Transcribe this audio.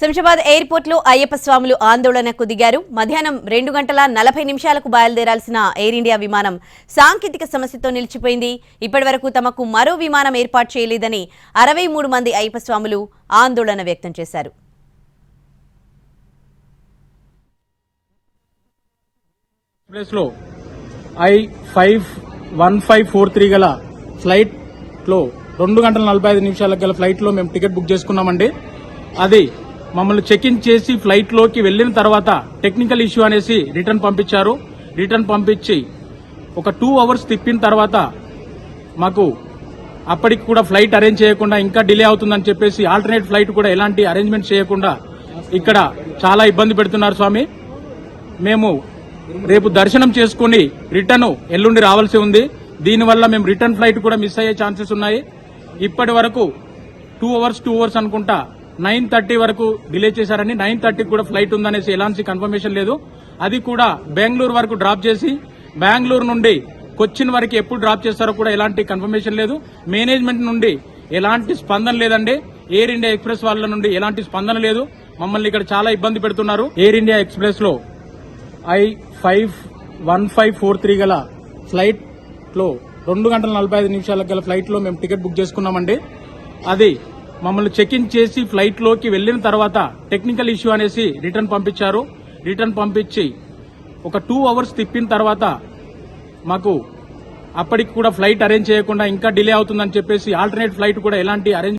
శంషాబాద్ ఎయిర్పోర్ట్లో అయ్యప్ప స్వాములు ఆందోళనకు దిగారు. మధ్యాహ్నం రెండు గంటల నలభై నిమిషాలకు బయలుదేరాల్సిన ఎయిర్ ఇండియా విమానం సాంకేతిక సమస్యతో నిలిచిపోయింది. ఇప్పటివరకు తమకు మరో విమానం ఏర్పాటు చేయలేదని అరవై మూడు మంది అయ్యప్ప స్వాములు ఆందోళన వ్యక్తం చేశారు. I five one five four three గల ఫ్లైట్లో రెండు గంటల నలభై ఐదు నిమిషాలకు గల ఫ్లైట్లో మేము టికెట్ బుక్ చేసుకున్నామండి. అది మమ్మల్ని చెక్ ఇన్ చేసి ఫ్లైట్లోకి వెళ్ళిన తర్వాత టెక్నికల్ ఇష్యూ అనేసి రిటర్న్ పంపించారు. రిటర్న్ పంపించి ఒక టూ అవర్స్ తిప్పిన తర్వాత మాకు అప్పటికి కూడా ఫ్లైట్ అరేంజ్ చేయకుండా ఇంకా డిలే అవుతుందని చెప్పేసి ఆల్టర్నేట్ ఫ్లైట్ కూడా ఎలాంటి అరేంజ్మెంట్ చేయకుండా ఇక్కడ చాలా ఇబ్బంది పెడుతున్నారు స్వామి. మేము రేపు దర్శనం చేసుకుని రిటర్న్ ఎల్లుండి రావాల్సి ఉంది. దీనివల్ల మేము రిటర్న్ ఫ్లైట్ కూడా మిస్ అయ్యే ఛాన్సెస్ ఉన్నాయి. ఇప్పటి వరకు టూ అవర్స్ టూ అవర్స్ అనుకుంటా నైన్ థర్టీ వరకు డిలే చేశారని నైన్ థర్టీకి కూడా ఫ్లైట్ ఉందనేసి ఎలాంటి కన్ఫర్మేషన్ లేదు. అది కూడా బెంగళూరు వరకు డ్రాప్ చేసి బెంగళూరు నుండి కొచ్చిన్ వరకు ఎప్పుడు డ్రాప్ చేస్తారో కూడా ఎలాంటి కన్ఫర్మేషన్ లేదు. మేనేజ్మెంట్ నుండి ఎలాంటి స్పందన లేదండి. ఎయిర్ ఇండియా ఎక్స్ప్రెస్ వాళ్ళ నుండి ఎలాంటి స్పందన లేదు. మమ్మల్ని ఇక్కడ చాలా ఇబ్బంది పెడుతున్నారు. ఎయిర్ ఇండియా ఎక్స్ప్రెస్లో I five one five four three గల ఫ్లైట్లో రెండు గంటల నలభై ఐదు నిమిషాల గల ఫ్లైట్లో మేము టికెట్ బుక్ చేసుకున్నామండి. అది మమ్మల్ని చెక్ ఇన్ చేసి ఫ్లైట్లోకి వెళ్ళిన వెళ్ళిన తర్వాత టెక్నికల్ ఇష్యూ అనేసి రిటర్న్ పంపించారు. రిటర్న్ పంపించి ఒక టూ అవర్స్ తిప్పిన తర్వాత మాకు అప్పటికి కూడా ఫ్లైట్ అరేంజ్ చేయకుండా ఇంకా డిలే అవుతుందని చెప్పేసి ఆల్టర్నేట్ ఫ్లైట్ కూడా ఎలాంటి అరేంజ్